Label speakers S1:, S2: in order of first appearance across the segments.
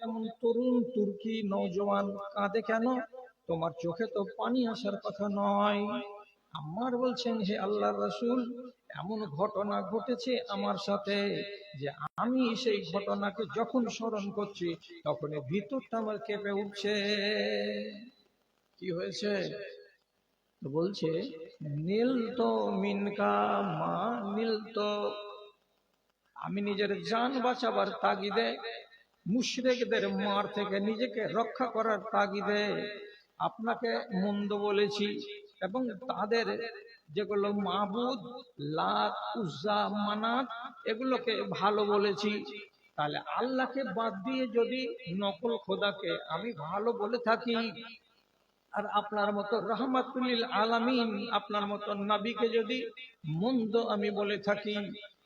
S1: এমন তরুণ তুর্কি নৌজওয়ান কাঁদে কেন? তোমার চোখে তো পানি আসার কথা নয়। আমার বলছেন হে আল্লাহ রসুল, এমন ঘটনা ঘটেছে আমার সাথে যে আমি সেই ঘটনাকে যখন স্মরণ করছি তখন ভিতরটা আমার কেঁপে উঠছে। কি হয়েছে? বলছে, নীল তো মিনকা, মা নীল তো। আমি নিজের যান বাঁচাবার তাগিদে মুশরেকদের মার থেকে নিজেকে রক্ষা করার তাগিদে আপনাকে মন্দ বলেছি এবং তাদের যেগুলো মাবুদ, লাত, উজ্জা, মানাত, এগুলোকে ভালো বলেছি। তাহলে আল্লাহকে বাদ দিয়ে যদি নকল খোদাকে আমি ভালো বলে থাকি, আর আপনার মতো রহমাতুল্লিল আলামিন, আপনার মতো নবীকে যদি মন্দ আমি বলে থাকি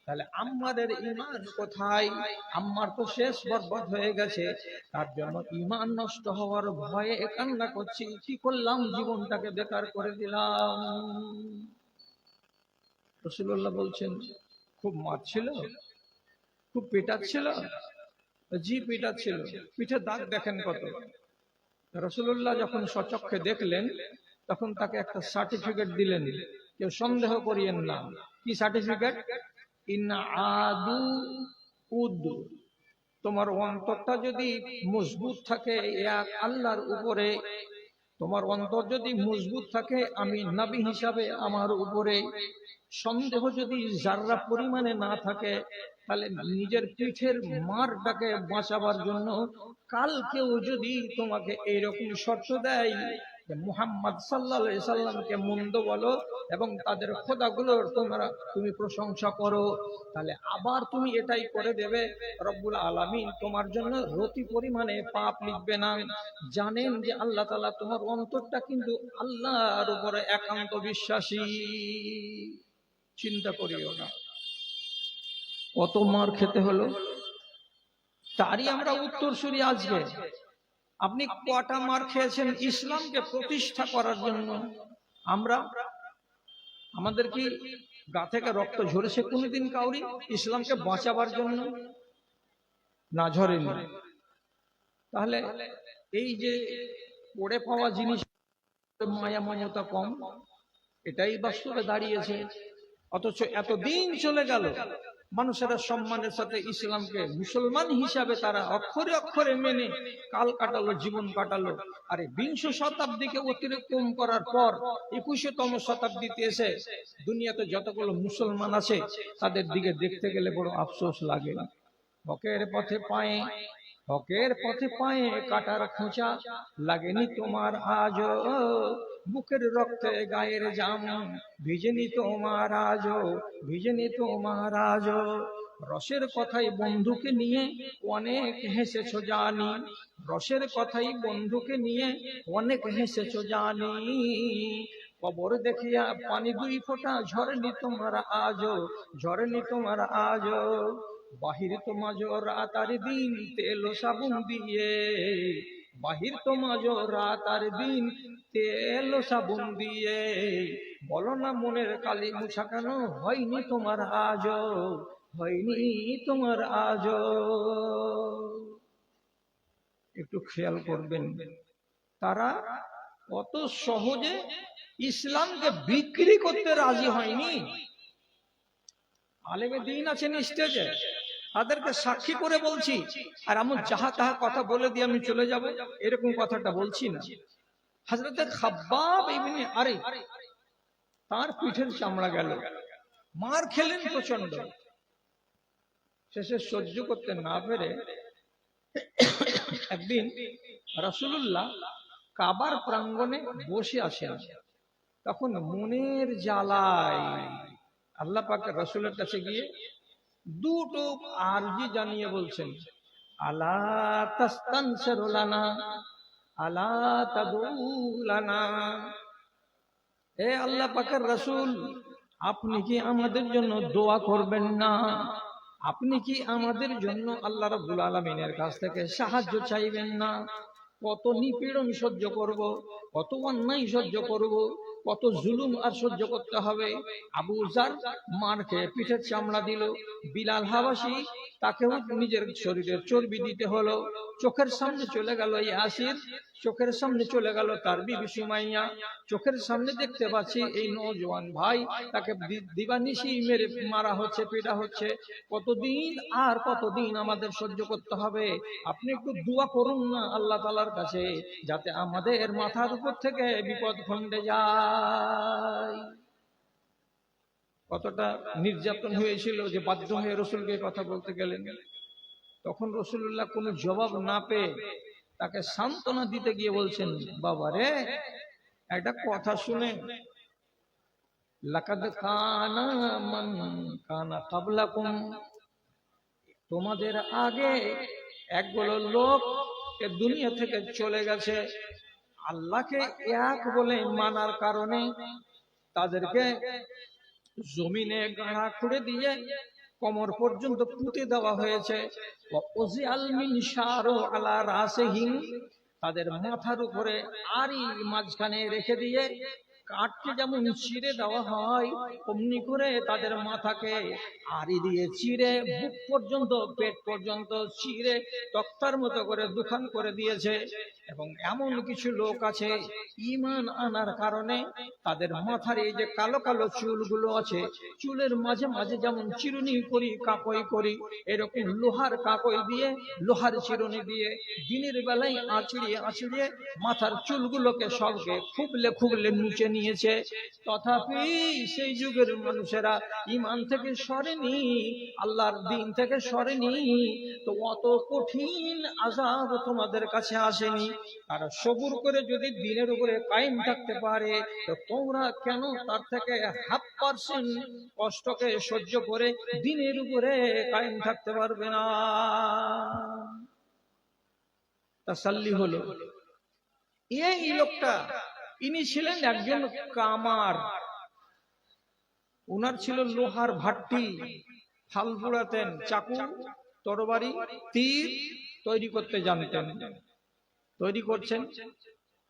S1: তাহলে আম্মাদের ইমান কোথায়? আম্মার তো শেষ বরবাদ হয়ে গেছে। তার জন্য ইমান নষ্ট হওয়ার ভয়ে কান্না করছি। কি করলাম? জীবনটাকে বেকার করে দিলাম। রসুল্লাহ বলছেন, খুব মারছিল? খুব পেটাচ্ছিল? জি, পেটাচ্ছিল। পিঠে দাগ দেখেন কত। রসুল্লাহ যখন সচক্ষে দেখলেন, তখন তাকে একটা সার্টিফিকেট দিলেন। কেউ সন্দেহ করিয়েন না। কি সার্টিফিকেট? ইন আদু উদ। তোমার অন্তরটা যদি মজবুত থাকে এক আল্লাহর উপরে, তোমার অন্তর যদি মজবুত থাকে, আমি নবী হিসাবে আমার উপরে। সন্দেহ যদি যার্রা পরিমাণে না থাকে, তাহলে নিজের পিঠের মারটাকে বাঁচাবার জন্য কালকেও যদি তোমাকে এইরকম শর্ত দেয় মুহাম্মদ সাল্লাহ সাল্লামকে মন্দ বলো এবং তাদের খোদাগুলোর তোমরা তুমি প্রশংসা করো, তাহলে আবার তুমি এটাই করে দেবে। রব্বুল আলামিন তোমার জন্য রতি পরিমাণে পাপ লিখবে না। জানেন যে আল্লাহ তালা তোমার অন্তরটা কিন্তু আল্লাহর উপরে একান্ত বিশ্বাসী। চিন্তা করিও না। কত মার খেতে হলো? তারই আমরা উত্তরসূরি আজকে আপনি কটা মার খেয়েছেন ইসলামকে প্রতিষ্ঠা করার জন্য? আমরা, আমাদের কি গা থেকে রক্ত ঝরেছে কোনোদিন কাউরি? ইসলামকে বাঁচাবার জন্য? না, ঝরেনি। তাহলে এই যে পড়ে পাওয়া জিনিস মায়া মমতা কম, এটাই বাস্তবে দাঁড়িয়েছে। অথচ এতদিন চলে গেল। মানুষেরা সম্মানের সাথে ইসলামকে মুসলমান হিসাবে তারা অক্ষরে অক্ষরে মেনে কাল কাটালো জীবন কাটালো। আর বিংশ শতাব্দীকে অতিরিক্তম করার পর একুশতম শতাব্দীতে এসে দুনিয়াতে যতগুলো মুসলমান আছে তাদের দিকে দেখতে গেলে বড় আফসোস লাগে। হকের পথে পায়ে হকের পথে পায়ে কাটার খোঁচা লাগেনি তোমার আজ বুকের রক্তে গায়ের জাম। ভিজেনি তোমার আজ ভিজেনি তোমার মহারাজ। রসের কথাই বন্ধুকে নিয়ে অনেক হেসেছ জানি। রসের কথাই বন্ধুকে নিয়ে অনেক হেসেছ জানি। কবর দেখিয়া পানি দুই ফোঁটা ঝরেনি তোমার আজ, ঝরেনি তোমার আজ। বাহির তোমাজ রাত আর দিন তেল সাবুন দিয়ে। বাহির তোমাজ রাত আর দিন তেল সাবুন দিয়ে। বলো না মনের কালি মুছা কেন? হয়নি তোমার আজ, হয়নি তোমার আজ। একটু খেয়াল করবেন, তারা কত সহজে ইসলামকে বিক্রি করতে রাজি হয়নি। আলেমে দিন আছেন স্টেজে তাদেরকে সাক্ষী করে বলছি, আর এমন যাহা তাহা কথা বলে দিয়ে আমি চলে যাব, এরকম কথাটা বলছি না। হাজরতে খাব্বাব ইবনে আরে, তার পিঠের চামড়া গেল। মার খেলেন প্রচণ্ড শেষে সহ্য করতে না পেরে একদিন রাসূলুল্লাহ কাবার প্রাঙ্গণে বসে আছেন তখন মনের জ্বালায় আল্লাহ পাক রসুলের কাছে গিয়ে দুটো আরজি জানিয়ে বলছেন, আলা তাস্তানসিরুলানা আলা আল্লাহ পাকের রসুল, আপনি কি আমাদের জন্য দোয়া করবেন না? আপনি কি আমাদের জন্য আল্লাহ রাব্বুল আলামিনের কাছ থেকে সাহায্য চাইবেন না? কত নিপীড়ন সহ্য করব, কত অন্যায় সহ্য করব কত জুলুম আর সহ্য করতে হবে। আবু জার মার খেয়ে পিঠের চামড়া দিল। বিলাল হাবাসি তাকেও নিজের শরীরের চর্বি দিতে হলো। চোখের সামনে চলে গেল ইয়াসির চোখের সামনে চলে গেল তার বিবি সুমাইয়া চোখের সামনে দেখতে পাচ্ছি এই নজওয়ান ভাই, তাকে দিবানিশি মেরে মারা হচ্ছে পিটা হচ্ছে। কতদিন আর কতদিন আমাদের সহ্য করতে হবে? আপনি একটু দোয়া করুন না আল্লাহ তালার কাছে, যাতে আমাদের মাথার উপর থেকে বিপদ খণ্ডে যায়। কতটা নির্যাতন হয়েছিল যে বাধ্য হয়ে রসুলকে কথা বলতে গেলেন। তখন রসুল্লাহ কোনো জবাব না পেয়ে তাকে সান্ত্বনা দিতে গিয়ে বলছেন বাবা রে একটা কথা শুনে। তোমাদের আগে একগুলো লোক দুনিয়া থেকে চলে গেছে। আল্লাহকে এক বলে মানার কারণে তাদেরকে জমিনে গাড়া খুঁড়ে দিয়ে কোমর পর্যন্ত পুঁতে দেওয়া হয়েছে। আলা তাদের মাথার উপরে আরি মাঝখানে রেখে দিয়ে কাঠকে যেমন চিড়ে দেওয়া হয়, অমনি করে তাদের মাথাকে আরি দিয়ে চিড়ে বুক পর্যন্ত, পেট পর্যন্ত চিড়ে তক্তার মতো করে দুখান করে দিয়েছে। এবং এমন কিছু লোক আছে ইমান আনার কারণে তাদের মাথার এই যে কালো কালো চুলগুলো আছে, চুলের মাঝে মাঝে যেমন চিরুনি করি, কাকই করি, এরকম লোহার কাকই দিয়ে, লোহার চিরুনি দিয়ে দিনের বেলায় আঁচড়িয়ে আঁচড়িয়ে মাথার চুলগুলোকে সবকে খুবলে খুবলে নুচে নিয়েছে। তথাপি সেই যুগের মানুষেরা ইমান থেকে সরেনি, আল্লাহর দিন থেকে সরেনি, তো অত কঠিন আজাব তোমাদের কাছে আসেনি। আর সবুর করে যদি দিনের উপরে থাকতে পারে, তো তোমরা কেন তার থেকে হাফ পার্সেন্ট কষ্টকে সহ্য করে দিনের উপরে থাকতে পারবে না? তাসাল্লি হলো, এই লোকটা, ইনি ছিলেন একজন কামার। উনার ছিল লোহার ভাট্টি ফাল চাকু, তরবারি, তীর তৈরি করতে জানতেন। তৈরি করছেন।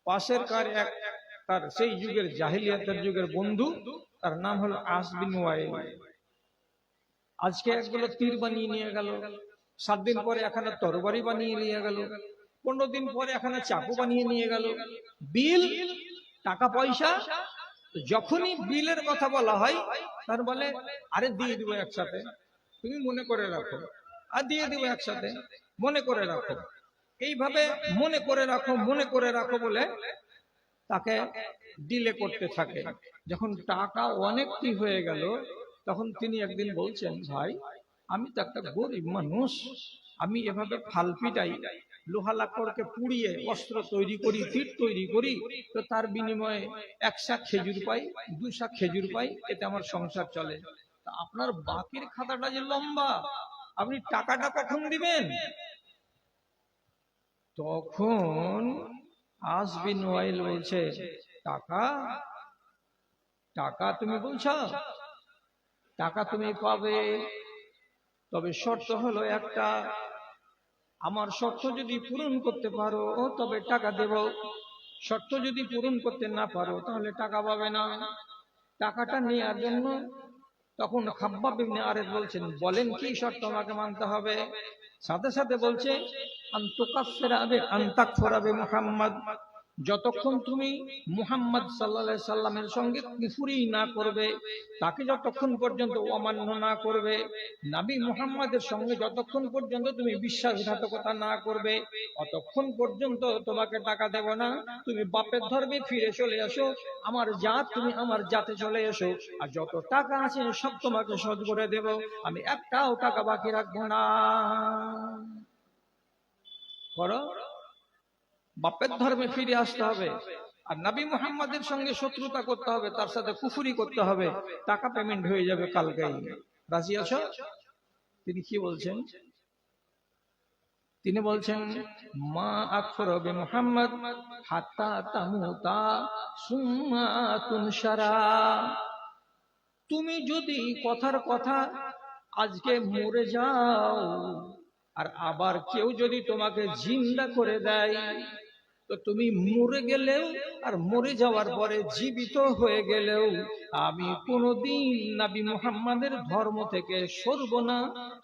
S1: পাশের কার এক তার সেই যুগের জাহিলিয়াতের যুগের বন্ধু, তার নাম হলো আসবিন আজকে একগুলো তীর বানিয়ে নিয়ে গেল, সাত দিন পরে এখানে তরবারি বানিয়ে নিয়ে গেল, পনেরো দিন পরে এখানে চাকু বানিয়ে নিয়ে গেল। বিল, টাকা পয়সা যখনই বিলের কথা বলা হয়, তার বলে, আরে দিয়ে দিব একসাথে। তুমি মনে করে রাখো। আর দিয়ে দিব একসাথে। মনে করে রাখো। এইভাবে মনে করে রাখো, মনে করে রাখো বলে তাকে ডিলে করতে থাকে। যখন টাকা অনেকটি হয়ে গেল, তখন তিনি একদিন বলছেন, ভাই, আমি তো একটা গরিব মানুষ। আমি এভাবে ফাল পিটাই লোহা লাকড়কে পুড়িয়ে অস্ত্র তৈরি করি, তীর তৈরি করি, তো তার বিনিময়ে এক শাক খেজুর পাই, দু শাক খেজুর পাই, এতে আমার সংসার চলে। তা আপনার বাকির খাতাটা যে লম্বা, আপনি টাকাটা কখন দিবেন? তখন আসবিন ওয়াইল বলছে, টাকা? টাকা তুমি বলছ? টাকা তুমি পাবে। তবে শর্ত হলো একটা, আমার শর্ত যদি পূরণ করতে পারো, তবে টাকা দেব। শর্ত যদি পূরণ করতে না পারো, তাহলে টাকা পাবে না। টাকাটা নেওয়ার জন্য তখন খাব্বাব ইবনে আরেদ বলছেন, বলেন কি শর্ত আমাকে মানতে হবে? সাথে সাথে বলছে মুহাম্মদ। যতক্ষণ তুমি মুহাম্মদ সাল্লাল্লাহু সাল্লামের সঙ্গে কুফরি না করবে, তাকে যতক্ষণ পর্যন্ত অমান্য না করবে, নবী মুহাম্মাদের সঙ্গে যতক্ষণ পর্যন্ত তুমি বিশ্বাসঘাতকতা না করবে, অতক্ষণ পর্যন্ত তোমাকে টাকা দেব না। তুমি বাপের ধর্মে ফিরে চলে আসো আমার জাত তুমি আমার জাতে চলে এসো, আর যত টাকা আছে সব তোমাকে শোধ করে দেব। আমি একটাও টাকা বাকি রাখব না। করো। বাপের ধর্মে ফিরে আসতে হবে। আর নবী মুহাম্মাদের সঙ্গে শত্রুতা করতে হবে, তার সাথে কুফুরি করতে হবে। টাকা পেমেন্ট হয়ে যাবে কালকেই। রাজি আছো? তিনি কি বলছেন? তিনি বলছেন, মা আকফর বে মুহাম্মদ তুনশারা। তুমি যদি কথার কথা আজকে মরে যাও আর আবার কেউ যদি তোমাকে জিন্দা করে দেয়, তো তুমি মরে গেলেও আর মরে যাওয়ার পরে জীবিত হয়ে গেলেও আমি কোনোদিন নাবি মুহাম্মাদের ধর্ম থেকে সরব না,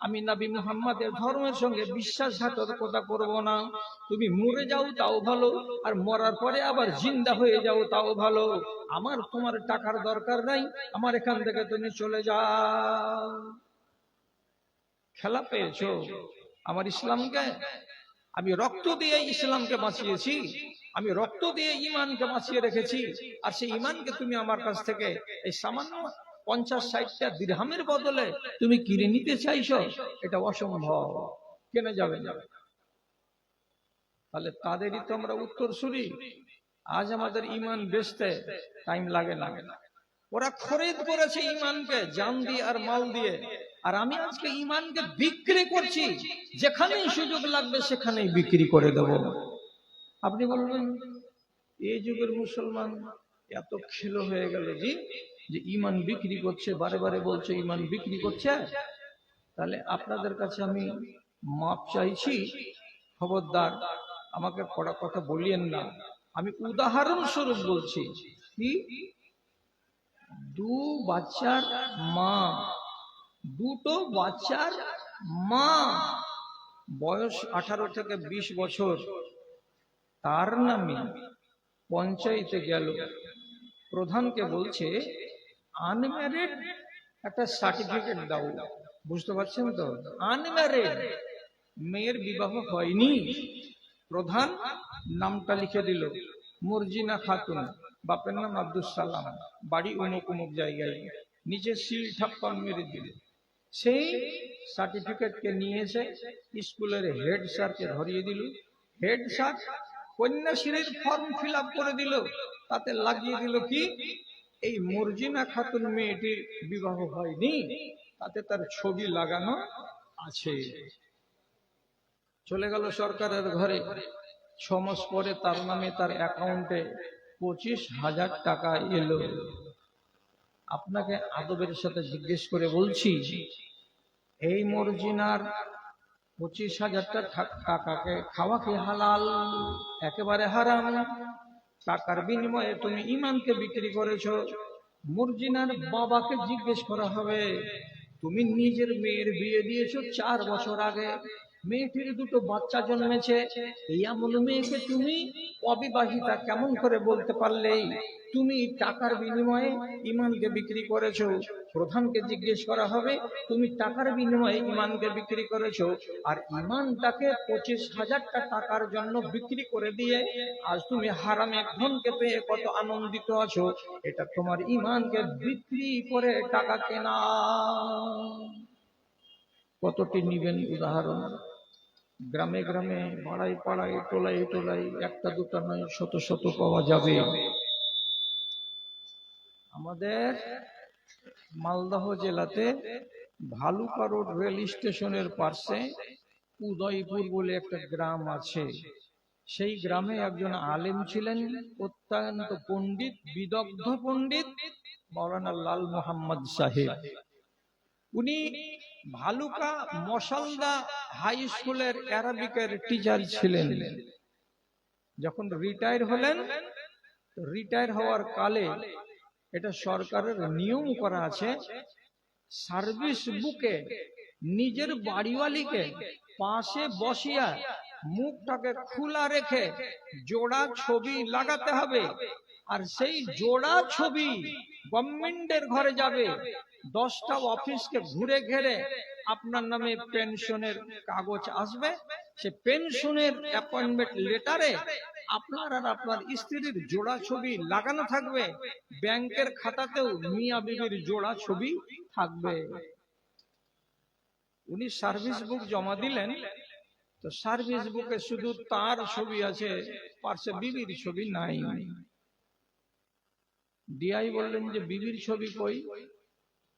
S1: আমি নাবি মুহাম্মাদের ধর্মের সঙ্গে বিশ্বাসঘাতকতা করব না। তুমি মরে যাও, তাও ভালো, আর মরার পরে আবার জিন্দা হয়ে যাও, তাও ভালো। আমার তোমার টাকার দরকার নাই, আমার এখান থেকে তুমি চলে যাও। খেলা পেয়েছ? আমার ইসলামকে আমি রক্ত দিয়ে ইসলামকে বাঁচিয়েছি, আমি রক্ত দিয়ে ইমানকে বাঁচিয়ে রেখেছি, আর সেই ইমানকে তুমি আমার কাছ থেকে এই সামান্য পঞ্চাশ ষাটটা দিরহামের বদলে তুমি কিনে নিতে চাইছো, এটা অসম্ভব। কেনে যাবে? যাবে তাহলে তাদেরই তো আমরা উত্তর শুনি আজ আমাদের ইমান বেচতে টাইম লাগে লাগে না। ওরা খরিদ করেছে ইমানকে জান দিয়ে আর মাল দিয়ে। আর আমি আজকে ইমানকে বিক্রি করছি, যেখানেই সুযোগ লাগবে সেখানেই বিক্রি করে দেব। আপনি বলবেন এই যুগের মুসলমান এত খেলো হয়ে গেল জি, যে ইমান বিক্রি করছে, বারে বারে বলছে ইমান বিক্রি করছে। তাহলে আপনাদের কাছে আমি মাপ চাইছি, খবরদার, আমাকে কড়া কথা বলিয়েন না। আমি উদাহরণস্বরূপ বলছি, কি? দু বাচ্চার মা। দুটো বাচ্চার মা। বয়স আঠারো থেকে বিশ বছর। তার নামে পঞ্চায়েতে গেল। প্রধানকে বলছে আনম্যারিড একটা সার্টিফিকেট দাও। বুঝতে পারছেন তো? আনম্যারিড মেয়ের বিবাহ হয়নি। প্রধান নামটা লিখে দিল, মর্জিনা খাতুন। বাপের নাম আব্দুল সালাম। বাড়ি অমুক অমুক জায়গায়। নিচে সিল ঠাপ্পা মেরে দিল। সেই সার্টিফিকেটকে নিয়ে এসে স্কুলের হেড স্যারকে ধরিয়ে দিল। হেড স্যার কন্যাশ্রীর ফর্ম ফিল করে দিল। তাতে লাগিয়ে দিল কি? এই মর্জিনা খাতুন মেয়েটির বিবাহ হয়নি। তাতে তার ছবি লাগানো আছে। চলে গেল সরকারের ঘরে। ছ মাস পরে তার নামে তার অ্যাকাউন্টে পঁচিশ হাজার টাকা এলো। আপনাকে আদবের সাথে জিজ্ঞেস করে বলছি, এই মর্জিনার পঁচিশ হাজারটা টাকাকে খাওয়া কি হালাল? একেবারে হারাম। টাকার বিনিময়ে তুমি ইমানকে বিক্রি করেছ। মর্জিনার বাবাকে জিজ্ঞেস করা হবে, তুমি নিজের মেয়ের বিয়ে দিয়েছ চার বছর আগে। মেয়েটির দুটো বাচ্চা জন্মেছে। এমন মেয়েকে তুমি অবিবাহিতা কেমন করে বলতে পারলে? তুমি টাকার বিনিময়ে ইমানকে বিক্রি করেছ। প্রধানকে জিজ্ঞেস করা হবে, তুমি টাকার বিনিময়ে ইমানকে বিক্রি করেছ। আর ইমানটাকে পঁচিশ হাজারটা টাকার জন্য বিক্রি করে দিয়ে আজ তুমি হারামে ধনকে পেয়ে কত আনন্দিত আছো। এটা তোমার ইমানকে বিক্রি করে টাকা কেনা। কতটি নিবেন উদাহরণ? গ্রামে গ্রামে, পাড়ায় পাড়ায় টোলাই টোলাই একটা দুটা নয়, শত শত পাওয়া যাবে। আমাদের মালদহ জেলাতে ভালুকা রোড রেল স্টেশনের পাশে উদয়পুর বলে একটা গ্রাম আছে। সেই গ্রামে একজন আলেম ছিলেন, অত্যন্ত পণ্ডিত, বিদগ্ধ পণ্ডিত, মৌলানা লাল মোহাম্মদ সাহেব। উনি ভালুকা মশালদা হাই স্কুলের অ্যারাবিকের টিচার ছিলেন। যখন রিটায়ার হলেন রিটায়ার হওয়ার কালে এটা সরকারের নিয়ম করা আছে সার্ভিস বুকে নিজের বাড়িওয়ালিকে পাশে বসিয়া মুখটাকে খোলা রেখে জোড়া ছবি লাগাতে হবে। আর সেই জোড়া ছবি গভর্নমেন্টের ঘরে যাবে। দশটা অফিসকে ঘুরে ঘেরে আপনার নামে পেনশনের কাগজ আসবে। সে পেনশনের অ্যাপয়েন্টমেন্ট লেটারে আপনার আর আপনার স্ত্রীর জোড়া ছবি লাগানো থাকবে। ব্যাংকের খাতাতেও মিয়া বিবির জোড়া ছবি থাকবে। উনি সার্ভিস বুক জমা দিলেন। তো সার্ভিস বুকে শুধু তার ছবি আছে পার্শ্বে বিবির ছবি নাই। ডিআই বললেন যে, বিবির ছবি কই?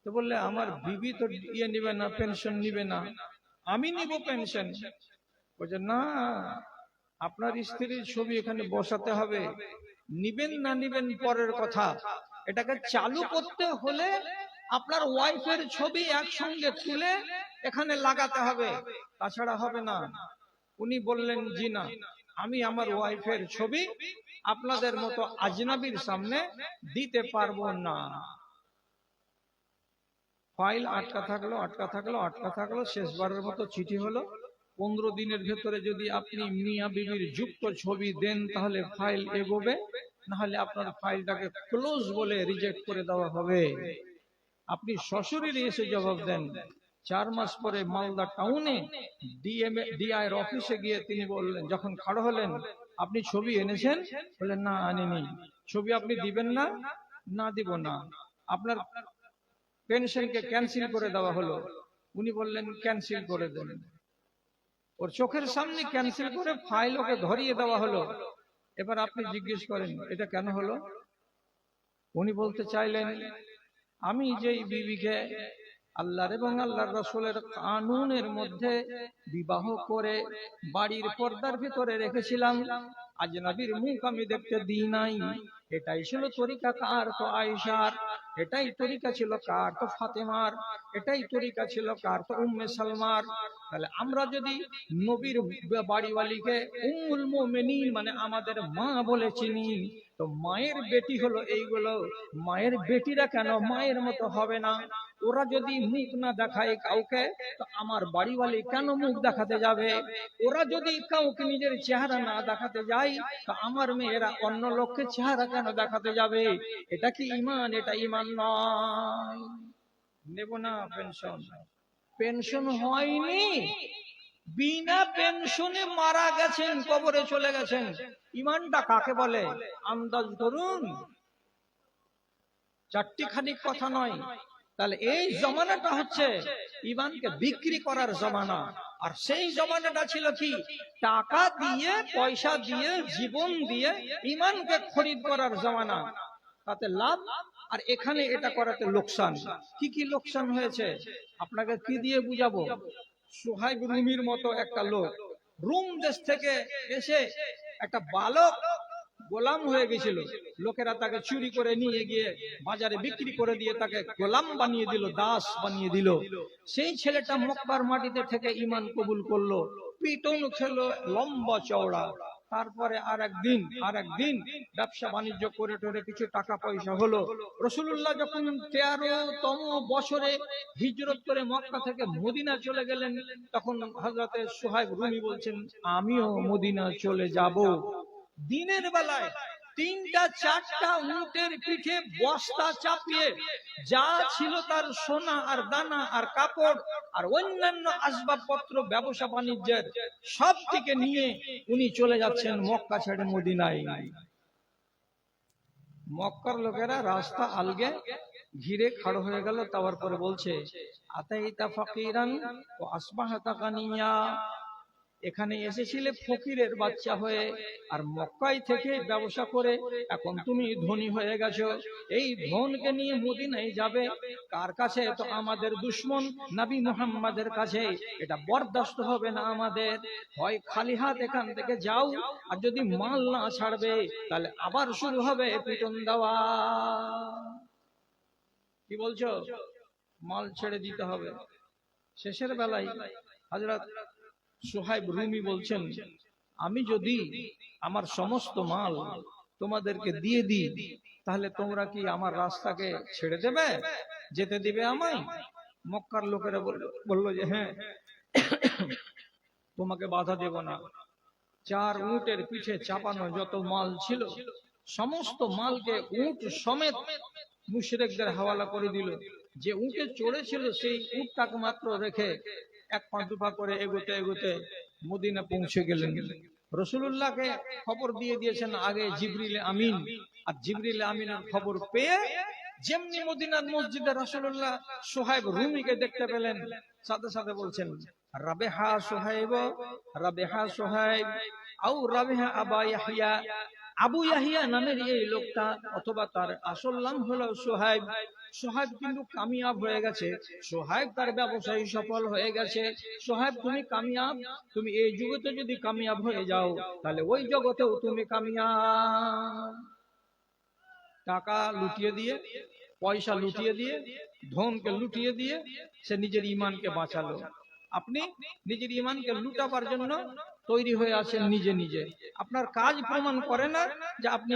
S1: তো বললে, আমার বিবি তো ইয়ে নিবে না পেনশন নিবে না। আমি নিব পেনশন বলছে, না, আপনার স্ত্রীর ছবি এখানে বসাতে হবে। নিবেন না নিবেন পরের কথা। এটাকে চালু করতে হলে আপনার ওয়াইফের ছবি একসঙ্গে তুলে এখানে লাগাতে হবে। তাছাড়া হবে না। উনি বললেন, জি না, আমি আমার ওয়াইফের ছবি আপনাদের মতো আজনাবির সামনে দিতে পারব না। ফাইল আটকা থাকল আটকা থাকল আটকা থাকল, শেষবারের মতো চিঠি হলো। পনেরো দিনের ভেতরে যদি আপনি মিয়া বিবির যুক্ত ছবি দেন, তাহলে ফাইল এগোবে, নাহলে আপনার ফাইলটাকে ক্লোজ বলে রিজেক্ট করে দেওয়া হবে। আপনি সশরীরে এসে জবাব দেন, চার মাস পরে মালদা টাউনে ডিএম ডিআই অফিসে গিয়ে তিনি বললেন, যখন খাড়ো হলেন, আপনি ছবি এনেছেন? বললেন, না আনিনি। ছবি আপনি দিবেন না? না দিব না। আপনার পেনশনকে ক্যান্সেল করে দেওয়া হলো। উনি বললেন ক্যান্সেল করে দেন। ওর চোখের সামনে ক্যান্সেল করে ফাইল ওকে ধরিয়ে দেওয়া হলো। এবার আপনি জিজ্ঞেস করেন, এটা কেন হলো? উনি বলতে চাইলেন, আমি যেই বিবিকে আল্লাহর এবং আল্লাহর রসুলের কানুনের মধ্যে বিবাহ করে বাড়ির পর্দার ভিতরে রেখেছিলাম, আজ নবীর মুখ আমি দেখতে দিই নাই। এটাই ছিল তরিকা কার? তো আয়েশার। এটাই তরিকা ছিল কার? তো ফাতেমার। এটাই তরিকা ছিল কার? তো উম্মে সালমার। তাহলে আমরা যদি নবীর বাড়িওয়ালিকে উম্মুল মুমিনিন মানে আমাদের মা বলে চিনি, তো মায়ের বেটি হলো এইগুলো। মায়ের বেটিরা কেন মায়ের মতো হবে না? ওরা যদি মুখ না দেখায় কাউকে, তো আমার বাড়িওয়ালি কেন মুখ দেখাতে যাবে? ওরা যদি কাউকে নিজের চেহারা না দেখাতে যায়, তো আমার মেয়েরা অন্য লোককে চেহারা কেন দেখাতে যাবে? এটা কি ইমান? এটা ইমান নয়। নেব না পেনশন? পেনশন হয়নি। বিনা পেনশনে মারা গেছেন, কবরে চলে গেছেন। ইমানটা কাকে বলে? আন্দাজ ধরুন। চারটি খানিক কথা নয়। তাহলে এই জমানাটা হচ্ছে ইমানকে বিক্রি করার জমানা। আর সেই জমানাটা ছিল কি? টাকা দিয়ে পয়সা দিয়ে জীবন দিয়ে ইমানকে খরিদ করার জমানা। তাতে লাভ আর এখানে এটা করাতে লোকসান। কি কি লোকসান হয়েছে? আপনাকে কি দিয়ে বুঝাবো? সোহাইব রুমির মতো একটা লোক। রুম দেশ থেকে এসে একটা বালক গোলাম হয়ে গেছিল। লোকেরা তাকে চুরি করে নিয়ে গিয়ে বাজারে বিক্রি করে দিয়ে তাকে গোলাম বানিয়ে দিল, দাস বানিয়ে দিল। সেই ছেলেটা মক্কার মাটিতে থেকে ইমান কবুল করল, পিটন খেলো, লম্বা চওড়া। তারপরে আর একদিন আর একদিন ব্যবসা বাণিজ্য করে টোরে কিছু টাকা পয়সা হলো। রসুল্লাহ যখন তেরো তম বছরে হিজরত করে মক্কা থেকে মদিনা চলে গেলেন, তখন হজরতে সোহাইব রুমি বলছেন, আমিও মদিনা চলে যাব। দিনের বেলায় তিনটা, চারটা উটের পিঠে বস্তা চাপিয়ে যা ছিল তার সোনা আর দানা আর কাপড় আর অন্যান্য আসবাবপত্র, ব্যবসা বাণিজ্যের সব থেকে নিয়ে উনি চলে যাচ্ছেন মক্কা ছেড়ে মদিনায়। মক্কার লোকেরা রাস্তা আলগে ঘিরে খাড়ো হয়ে গেল তাওয়ার পরে বলছে, আতাইতা ফাকিরান ও আসবাহাতা কানিয়া? এখানে এসেছিলে ফকিরের বাচ্চা হয়ে, আর মক্কাই থেকে ব্যবসা করে এখন তুমি ধনী হয়ে গেছো। এই ধনকে নিয়ে মদিনায় যাবে, কার কাছে? তো আমাদের দুশ্মন নবী মুহাম্মাদের কাছে। এটা বরদাস্ত হবে না আমাদের। হয় খালি হাত এখান থেকে যাও, আর যদি মাল না ছাড়বে, তাহলে আবার শুরু হবে পিটন দেওয়া। কি বলছো? মাল ছেড়ে দিতে হবে। শেষের বেলায় হাজরত সোহাইব রুমি বলছেন, আমি যদি আমার সমস্ত মাল তোমাদেরকে দিয়ে দিই, তাহলে তোমরা কি আমার রাস্তাকে ছেড়ে দেবে? যেতে দিবে আমায়? মক্কার লোকেরা বলল যে হ্যাঁ তোমাকে বাধা দেব না। চার উটের পিঠে চাপানো যত মাল ছিল, সমস্ত মালকে উট সমেত মুশরেকদের হাওয়ালা করে দিল। যে উটে চড়েছিল, সেই উটটাকে মাত্র রেখে এক পা দু পা করে এগোতে এগোতে মদিনা পৌঁছে গেলেন। রসুল্লাহকে খবর দিয়ে দিয়েছেন আগে জিবরিল আমিন। আর জিবরিল আমিনের খবর পেয়ে যেমনি মদিনার মসজিদে রসুল্লাহ সোহাইব রুমিকে দেখতে পেলেন, সাথে সাথে বলছেন, রাবেহা সোহাইব রাবেহা সোহাইব আউ রাবেহা আবা ইয়াহিয়া আবু ইয়াহিয়া নামের এই লোকটা অথবা তার আসল নাম হলো সোহাইব। সোহাইব কিন্তু কামিয়াব হয়ে গেছে। সোহাইব তার ব্যবসায়ী সফল হয়ে গেছে। সোহাইব, তুমি কামিয়াব? তুমি এই যুগতে যদি কামিয়াব হয়ে যাও, তাহলে ওই জগতেও তুমি কামিয়াব। টাকা লুটিয়ে দিয়ে, পয়সা লুটিয়ে দিয়ে, ধনকে লুটিয়ে দিয়ে সে নিজের ইমানকে বাঁচালো। আপনি নিজের ইমানকে লুটাবার জন্য তৈরি হয়ে আছেন নিজে নিজে। আপনার কাজ প্রমাণ করে না যে আপনি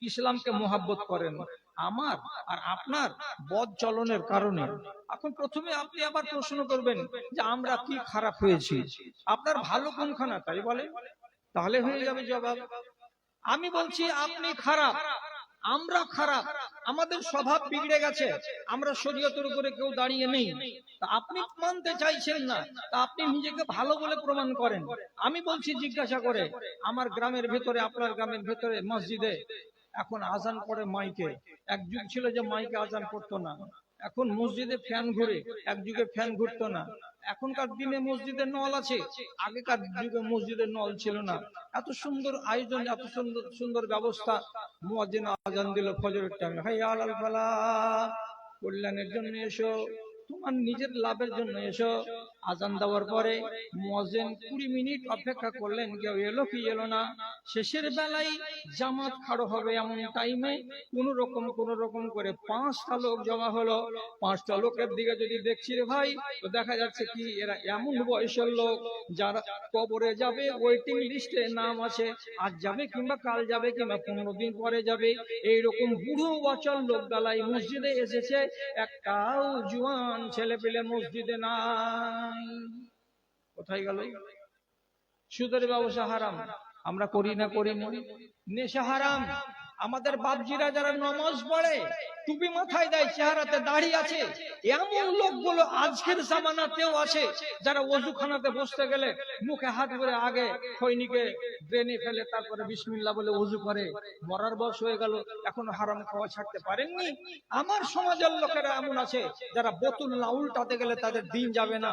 S1: ইসলামকে মোহাব্বত করেন। আমার আর আপনার বদ চলনের কারণে। এখন প্রথমে আপনি আবার প্রশ্ন করবেন যে আমরা কি খারাপ হয়েছি? আপনার ভালো কোনখানা? তাই বলে। তাহলে হয়ে যাবে জবাব। আমি বলছি, আপনি খারাপ। আমরা খারাপ, আমাদের স্বভাব বিগড়ে গেছে, আমরা শরীয়তের উপরে কেউ দাঁড়িয়ে নেই। তা আপনি মানতে চাইছেন না, তা আপনি নিজেকে ভালো বলে প্রমাণ করেন। আমি বলছি জিজ্ঞাসা করে, আমার গ্রামের ভেতরে, আপনার গ্রামের ভেতরে মসজিদে, এখন আজান পড়ে মাইকে। এক যুগ ছিল যে মাইকে আজান করতো না। এখন মসজিদে ফ্যান ঘুরে, এক যুগে ফ্যান ঘুরতো না। এখনকার দিনে মসজিদের নল আছে। আগেকার যুগে মসজিদের নল ছিল না। এত সুন্দর আয়োজন, এত সুন্দর সুন্দর ব্যবস্থা। মুয়াজ্জিন আজান দিল ফজরের টাইমে। হাই আলাল ফালা কল্যাণের জন্য এসো, তোমার নিজের লাভের জন্য এসো। আজান দেওয়ার পরে মুয়াজ্জিন কুড়ি মিনিট অপেক্ষা করলেন, কেউ এলো কি এলো না। শেষের বেলায় জামাত খাড়ো হবে এমন টাইমে কোন রকম কোন রকম করে পাঁচটা লোক জমা হলো। পাঁচটা লোকের দিকে যদি দেখছি রে ভাই, তো দেখা যাচ্ছে কি এরা এমন বয়সের লোক যারা কবরে যাবে ওয়েটিং লিস্টে নাম আছে, আজ যাবে কিংবা কাল যাবে কিংবা পনেরো দিন পরে যাবে। এইরকম বুড়ো বচল লোক দালাই মসজিদে এসেছে একটাও জুয়ান ছেলে পেলে মসজিদে নাই। কোথায় গেল? সুদের ব্যবসা হারাম। আমরা করি না করি নেশা হারাম। আমাদের বাপজিরা যারা নমাজ পড়ে, টুপি মাথায় দেয়, চেহারাতে দাড়ি আছে, এমন লোকগুলো আজকের জামানাতেও আছে, যারা ওজুখানাতে বসতে গেলে মুখে হাত করে আগে খৈনিকে ব্রেনে ফেলে, তারপরে বিসমিল্লা বলে অজু করে। মরার বয়স হয়ে গেল, এখনও হারাম খাওয়া ছাড়তে পারেননি। আমার সমাজের লোকেরা এমন আছে, যারা বোতল না উল্টাতে গেলে তাদের দিন যাবে না।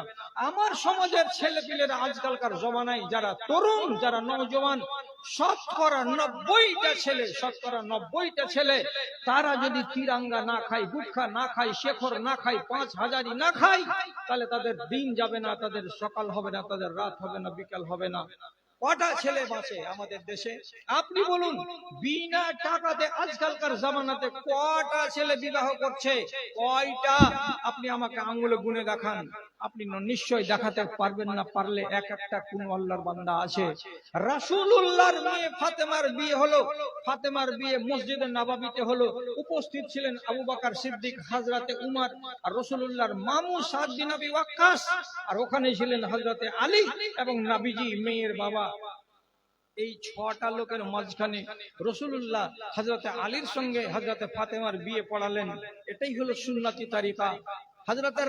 S1: আমার সমাজের ছেলে পিলেরা আজকালকার জমানায় যারা তরুণ, যারা নওজওয়ান তাদের দিন যাবে না, তাদের সকাল হবে না, তাদের রাত হবে না, বিকাল হবে না। কটা ছেলে বাঁচে আমাদের দেশে? আপনি বলুন, বিনা টাকাতে আজকালকার জামানাতে কটা ছেলে বিবাহ করছে? কয়টা? আপনি আমাকে আঙ্গুলে গুনে দেখান। আপনি নিশ্চয় দেখাতে পারবেন না পারলে এক একটা কোন আল্লাহর বান্দা আছে। রাসূলুল্লাহর মেয়ে ফাতেমার বিয়ে হলো ফাতেমার বিয়ে মসজিদে নবাবিতে হলো উপস্থিত ছিলেন আবু বকর সিদ্দিক হযরতে উমর আর রাসূলুল্লাহর মামু সাদ বিন আবি ওয়াক্কাস আর ওখানে ছিলেন হযরতে আলী এবং নবীজি মেয়ের বাবা। এই ছটা লোকের মাঝখানে রসুল্লাহ হজরতে আলীর সঙ্গে হজরতে ফাতেমার বিয়ে পড়ালেন। এটাই হলো সুন্নাতি তারিকা। হজরতে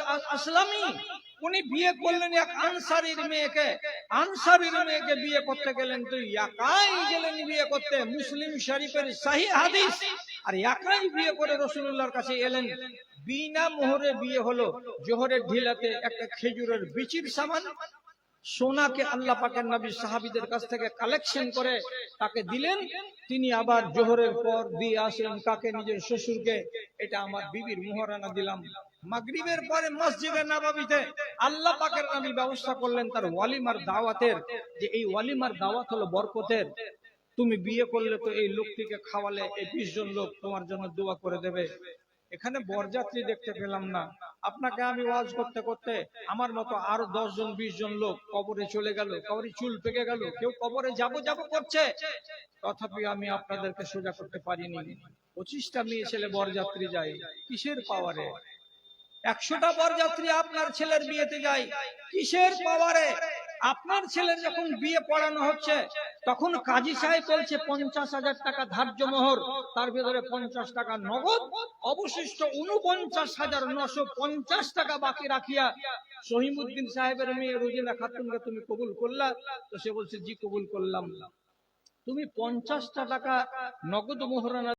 S1: আস- আসলামী, উনি বিয়ে করলেন এক আনসারির মেয়েকে। আনসারির মেয়েকে বিয়ে করতে গেলেন তুই একাই গেলেন বিয়ে করতে। মুসলিম শরীফের সাহি হাদিস। আর একাই বিয়ে করে রসুল্লাহর কাছে এলেন। বিনা মোহরে বিয়ে হলো। জোহরের ঢিলাতে একটা খেজুরের বিচির সামান সোনাকে আল্লাহ পাকের নবী সাহাবিদের কাছ থেকে কালেকশন করে তাকে দিলেন। তিনি আবার জোহরের পর দিয়ে আসলেন। কাকে? নিজের শ্বশুরকে। এটা আমার বিবির মোহরানা দিলাম। মাগরিবের পরে মসজিদে নববীতে আল্লাহ পাকের নবী ব্যবস্থা করলেন তার ওয়ালিমার দাওয়াতের, যে এই ওয়ালিমার দাওয়াত হলো বরকতের। তুমি বিয়ে করলে তো এই লোকটিকে খাওয়ালে, এই বিশ জন লোক তোমার জন্য দোয়া করে দেবে। এখানে বরযাত্রী দেখতে পেলাম না। আপনাকে আমি ওয়াজ করতে করতে আমার মতো আরও দশ জন, বিশ জন লোক কবরে চলে গেল, কবরে চুল পেকে গেল, কেউ কবরে যাব যাব করছে। তথাপি আমি আপনাদেরকে সোজা করতে পারিনি। পঁচিশটা মেয়ে ছেলে বরযাত্রী যায়, কিসের পাওয়ারে একশোটা বরযাত্রী আপনার ছেলের বিয়েতে যায়, কিসের পাওয়ারে? আপনার ছেলের যখন বিয়ে পড়ানো হচ্ছে, তখন কাজী সাহেব বলছে, পঞ্চাশ হাজার টাকা ধার্য মোহর, তার ভিতরে পঞ্চাশ টাকা নগদ, অবশিষ্ট উনপঞ্চাশ হাজার নশো পঞ্চাশ টাকা বাকি রাখিয়া সহিমুদ্দিন সাহেবের মেয়ে রোজিনা খাতুনকে তুমি কবুল করলা? তো সে বলছে, জি, কবুল করলাম। তুমি পঞ্চাশটা টাকা নগদ মোহরানা